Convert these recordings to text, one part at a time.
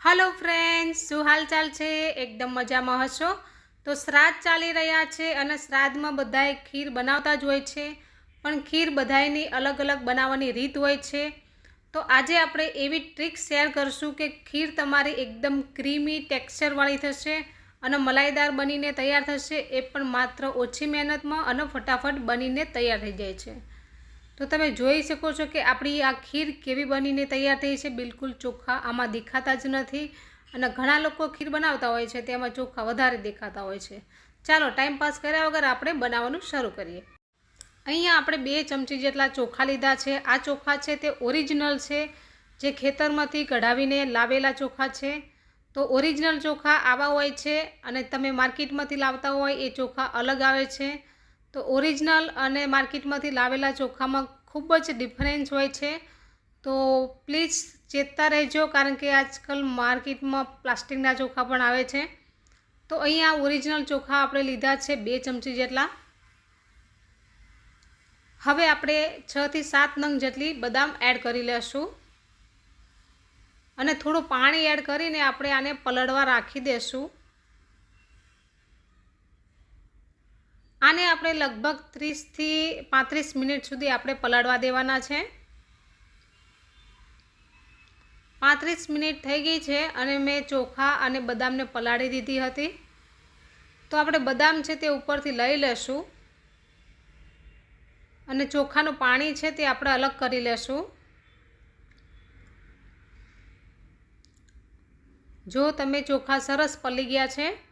Hello friends શું હાલચાલ છે? એકદમ મજામાં હશો? તો શ્રાદ્ધ ચાલી રહ્યા છે અને શ્રાદ્ધમાં બધાએ ખીર બનાવતા જ હોય છે. પણ ખીર બધાયની અલગ અલગ બનાવવાની રીત હોય છે. તો આજે આપણે એવી ટ્રીક શેર કરશું કે ખીર તમારી એકદમ ક્રીમી ટેક્સચરવાળી થશે અને મલાઈદાર બનીને તૈયાર થશે. એ પણ માત્ર ઓછી મહેનતમાં અને ફટાફટ બનીને તૈયાર થઈ જાય છે. તો તમે જોઈ શકો છો કે આપણી આ ખીર કેવી બનીને તૈયાર થઈ છે. બિલકુલ ચોખ્ખા આમાં દેખાતા જ નથી અને ઘણા લોકો ખીર બનાવતા હોય છે, તેમાં ચોખ્ખા વધારે દેખાતા હોય છે. ચાલો, ટાઈમ પાસ કર્યા વગર આપણે બનાવવાનું શરૂ કરીએ. અહીંયા આપણે બે ચમચી જેટલા ચોખા લીધા છે. આ ચોખા છે તે ઓરિજિનલ છે, જે ખેતરમાંથી કઢાવીને લાવેલા ચોખા છે. તો ઓરિજિનલ ચોખા આવા હોય છે અને તમે માર્કેટમાંથી લાવતા હોય એ ચોખા અલગ આવે છે. તો ઓરિજિનલ અને માર્કેટમાંથી લાવેલા ચોખામાં ખૂબ જ ડિફરન્સ હોય છે. તો પ્લીઝ ચેતતા રહેજો, કારણ કે આજકાલ માર્કેટમાં પ્લાસ્ટિકના ચોખા પણ આવે છે. તો અહીંયા ઓરિજિનલ ચોખા આપણે લીધા છે બે ચમચી જેટલા. હવે આપણે છથી સાત નંગ જેટલી બદામ એડ કરી લેશું. અને થોડું પાણી એડ કરીને આપણે આને પલળવા રાખી દેશું. આને આપણે લગભગ ત્રીસથી પાંત્રીસ મિનિટ સુધી આપણે પલાળવા દેવાના છે. પાંત્રીસ મિનિટ થઈ ગઈ છે અને મેં ચોખા અને બદામને પલાળી દીધી હતી. તો આપણે બદામ છે તે ઉપરથી લઈ લેશું. અને ચોખાનું પાણી છે તે આપણે અલગ કરી લેશું. જો તમે ચોખા સરસ પલી ગયા છે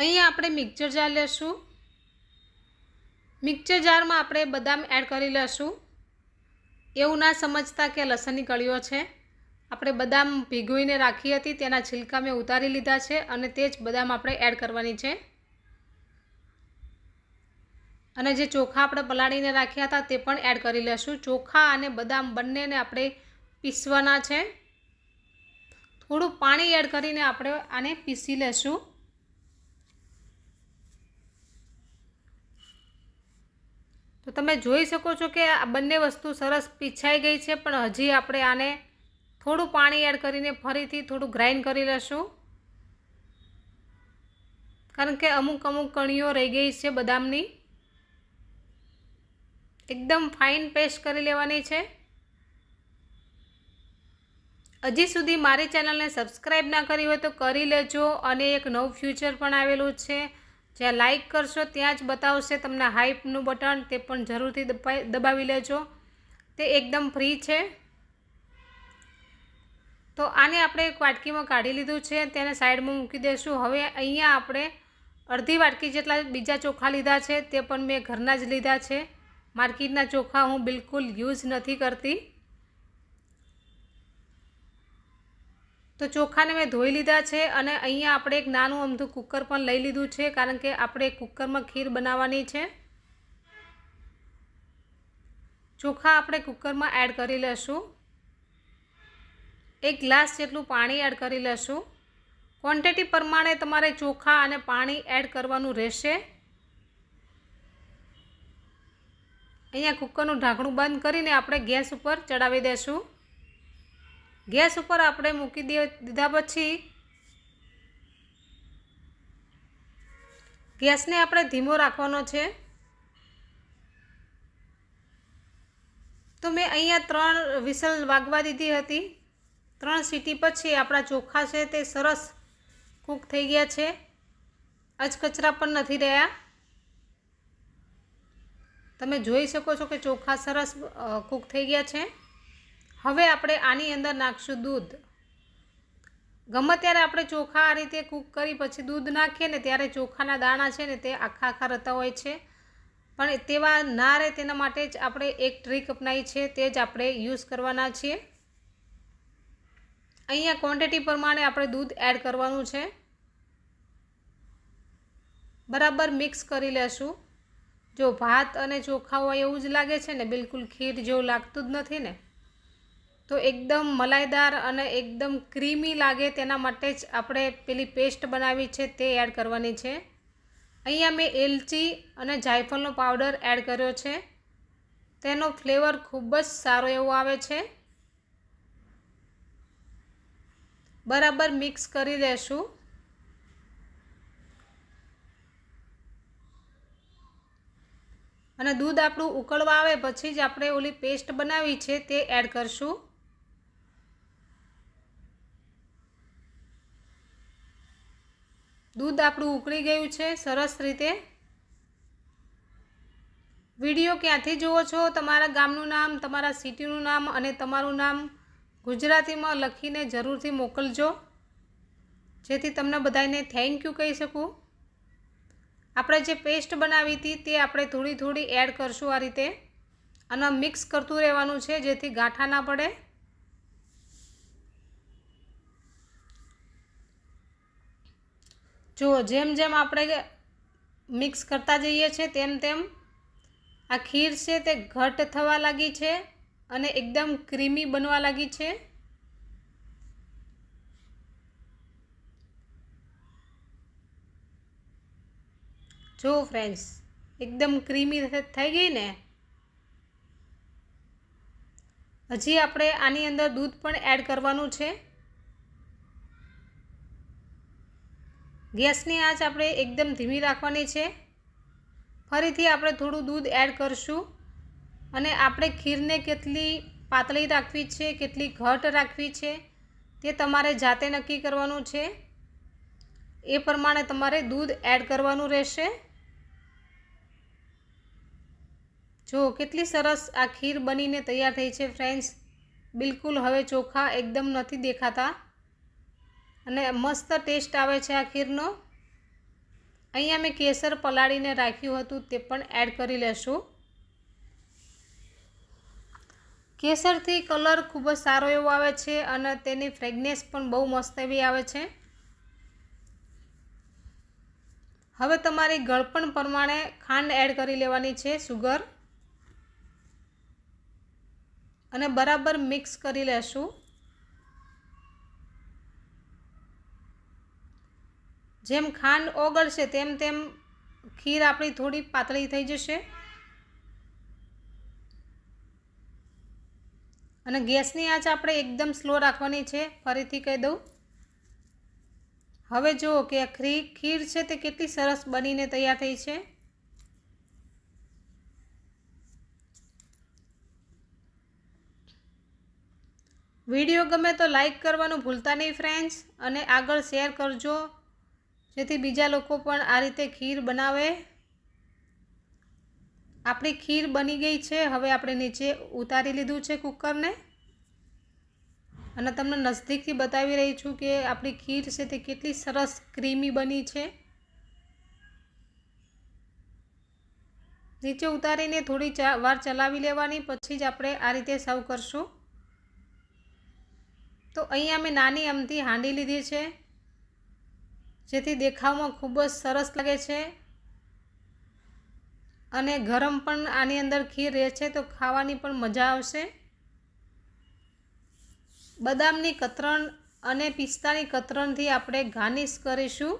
અહીંયા આપણે મિક્સર જાર લેશું. મિક્સર જારમાં આપણે બદામ એડ કરી લેશું. એવું ના સમજતા કે લસણની કળીઓ છે. આપણે બદામ ભીગોઈને રાખી હતી, તેના છિલકા મેં ઉતારી લીધા છે અને તે જ બદામ આપણે એડ કરવાની છે. અને જે ચોખા આપણે પલાળીને રાખ્યા હતા, તે પણ એડ કરી લેશું. ચોખા અને બદામ બંનેને આપણે પીસવાના છે. થોડું પાણી એડ કરીને આપણે આને પીસી લેશું. તો તમે જોઈ શકો છો કે આ બંને વસ્તુ સરસ પીછાઈ ગઈ છે, પણ હજી આપણે આને થોડું પાણી એડ કરીને ફરીથી થોડું ગ્રાઇન્ડ કરી લેશું. કારણ કે અમુક અમુક કણીઓ રહી ગઈ છે બદામની. એકદમ ફાઇન પેસ્ટ કરી લેવાની છે. હજી સુધી મારી ચેનલને સબસ્ક્રાઈબ ના કરી હોય તો કરી લેજો, અને એક નવું ફ્યુચર પણ આવેલું છે. જ્યાં લાઈક કરશો ત્યાં જ બતાવશે તમને હાઈપનું બટન તે પણ જરૂરથી દબાવી લેજો. તે એકદમ ફ્રી છે. તો આને આપણે એક વાટકીમાં કાઢી લીધું છે, તેને સાઈડમાં મૂકી દઈશું હવે અહીંયા આપણે અડધી વાટકી જેટલા બીજા ચોખા લીધા છે, તે પણ મેં ઘરના જ લીધા છે. માર્કેટના ચોખા હું બિલકુલ યુઝ નથી કરતી. તો ચોખાને મેં ધોઈ લીધા છે અને અહીંયા આપણે એક નાનું અમથું કુકર પણ લઈ લીધું છે, કારણ કે આપણે કુકરમાં ખીર બનાવવાની છે. ચોખા આપણે કુકરમાં એડ કરી લઈશું એક ગ્લાસ જેટલું પાણી એડ કરી લઈશું ક્વોન્ટિટી પ્રમાણે તમારે ચોખા અને પાણી એડ કરવાનું રહેશે. અહીંયા કુકરનું ઢાંકણું બંધ કરીને આપણે ગેસ ઉપર ચડાવી દઈશું ગેસ ઉપર આપણે મૂકી દે દીધા પછી ગેસને આપણે ધીમો રાખવાનો છે. તો મેં અહીંયા ત્રણ વિસલ વાગવા દીધી હતી. ત્રણ સીટી પછી આપણા ચોખા છે તે સરસ કૂક થઈ ગયા છે. અચકચરા પણ નથી રહ્યા. તમે જોઈ શકો છો કે ચોખા સરસ કૂક થઈ ગયા છે. હવે આપણે આની અંદર નાખશું દૂધ. ગમે ત્યારે આપણે ચોખા આ રીતે કૂક કરી પછી દૂધ નાખીએ ને ત્યારે ચોખાના દાણા છે ને તે આખા આખા રહેતા હોય છે. પણ તેવા ના રહે તેના માટે જ આપણે એક ટ્રીક અપનાવી છે, તે જ આપણે યુઝ કરવાના છીએ. અહીંયા ક્વોન્ટિટી પ્રમાણે આપણે દૂધ એડ કરવાનું છે. બરાબર મિક્સ કરી લેશું. જો ભાત અને ચોખા હોય એવું જ લાગે છે ને, બિલકુલ ખીર જેવું લાગતું જ નથી ને. તો એકદમ મલાઈદાર અને એકદમ ક્રીમી લાગે તેના માટે જ આપણે પેલી પેસ્ટ બનાવી છે તે એડ કરવાની છે. અહીંયા મેં એલચી અને જાયફળનો પાવડર એડ કર્યો છે. તેનો ફ્લેવર ખૂબ જ સારો એવો આવે છે. બરાબર મિક્સ કરી દેશું અને દૂધ આપણું ઉકળવા આવે પછી જ આપણે ઓલી પેસ્ટ બનાવી છે તે એડ કરશું. દૂધ આપણું ઉકળી ગયું છે, સરસ રીતે. વીડિયો ક્યાંથી જુઓ છો? તમારા ગામનું નામ, તમારા સિટીનું નામ અને તમારું નામ ગુજરાતીમાં લખીને જરૂરથી મોકલજો. જેથી તમને બધાને થેન્ક યુ કહી શકું. આપણે જે પેસ્ટ બનાવી હતી તે આપણે થોડી થોડી એડ કરશું આ રીતે. અને મિક્સ કરતું રહેવાનું છે, જેથી ગાંઠા ના પડે. જુઓ જેમ જેમ આપણે મિક્સ કરતા જઈએ છીએ તેમ તેમ આ ખીર છે તે ઘટ થવા લાગી છે અને એકદમ ક્રીમી બનવા લાગી છે. જો ફ્રેન્ડ્સ, એકદમ ક્રીમી થઈ ગઈ ને? હજી આપણે આની અંદર દૂધ પણ એડ કરવાનું છે. ગેસની આંચ આપણે એકદમ ધીમી રાખવાની છે. ફરીથી આપણે થોડું દૂધ એડ કરશું અને આપણે ખીરને કેટલી પાતળી રાખવી છે, કેટલી ઘટ રાખવી છે તે તમારે જાતે નક્કી કરવાનું છે. એ પ્રમાણે તમારે દૂધ એડ કરવાનું રહેશે. જો કેટલી સરસ આ ખીર બનીને તૈયાર થઈ છે ફ્રેન્ડ્સ. બિલકુલ હવે ચોખા એકદમ નથી દેખાતા. અને મસ્ત ટેસ્ટ આવે છે આ ખીરનો. અહીંયા મેં કેસર પલાળીને રાખ્યું હતું, તે પણ એડ કરી લેશું. કેસરથી કલર ખૂબ જ સારો એવો આવે છે અને તેની ફ્રેગનેસ પણ બહુ મસ્ત એવી આવે છે. હવે તમારી ગળપણ પ્રમાણે ખાંડ એડ કરી લેવાની છે, સુગર. અને બરાબર મિક્સ કરી લેશું. જેમ ખાંડ ઓગળશે તેમ તેમ ખીર આપણી થોડી પાતળી થઈ જશે. અને ગેસની આંચ આપણે એકદમ સ્લો રાખવાની છે, ફરીથી કહી દઉં. હવે જુઓ કે ખરી ખીર છે તે કેટલી સરસ બનીને તૈયાર થઈ છે. વીડિયો ગમે તો લાઈક કરવાનું ભૂલતા નહીં, ફ્રેન્ડ્સ, અને આગળ શેર કરજો. જેથી બીજા લોકો પણ આ રીતે ખીર બનાવે. આપણી ખીર બની ગઈ છે. હવે આપણે નીચે ઉતારી લીધું છે કુકરને. અને તમને નજદીકથી બતાવી રહી છું કે આપણી ખીર છે તે કેટલી સરસ ક્રીમી બની છે. નીચે ઉતારીને થોડી વાર ચલાવી લેવાની, પછી જ આપણે આ રીતે સર્વ કરશું. તો અહીંયા મેં નાની અમથી હાંડી લીધી છે. જેથી દેખાવમાં ખૂબ જ સરસ લાગે છે. અને ગરમ પણ આની અંદર ખીર રહે છે તો ખાવાની પણ મજા આવશે. બદામની કતરણ અને પિસ્તાની કતરણથી આપણે ગાર્નિશ કરીશું.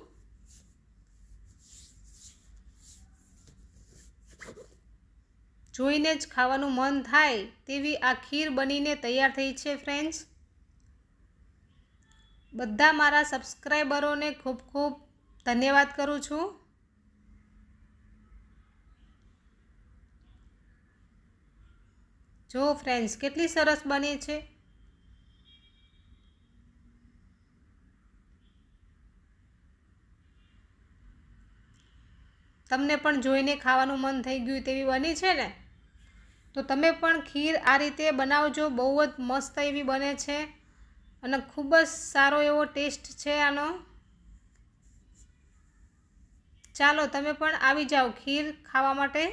જોઈને જ ખાવાનું મન થાય તેવી આ ખીર બનીને તૈયાર થઈ છે ફ્રેન્ડ્સ બધા મારા સબસ્ક્રાઈબરોને ખૂબ ખૂબ ધન્યવાદ કરું છું. જો ફ્રેન્ડ્સ, કેટલી સરસ બની છે. તમને પણ જોઈને ખાવાનું મન થઈ ગયું તેવી બની છે ને? તો તમે પણ ખીર આ રીતે બનાવજો, બહુ જ મસ્ત એવી બને છે. અને ખૂબ જ સારો એવો ટેસ્ટ છે આનો. ચાલો, તમે પણ આવી જાઓ ખીર ખાવા માટે.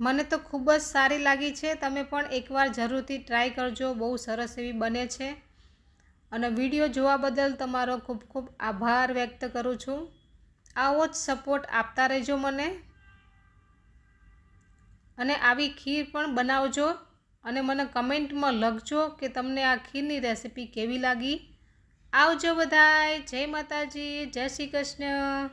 મને તો ખૂબ જ સારી લાગી છે. તમે પણ એકવાર જરૂરથી ટ્રાય કરજો. બહુ સરસ એવી બને છે. અને વીડિયો જોવા બદલ તમારો ખૂબ ખૂબ આભાર વ્યક્ત કરું છું. આવો જ સપોર્ટ આપતા રહેજો મને. અને આવી ખીર પણ બનાવજો અને મને કમેન્ટમાં લખજો કે તમને આ ખીરની રેસીપી કેવી લાગી. આવજો બધાય, જય માતાજી, જય શ્રી કૃષ્ણ.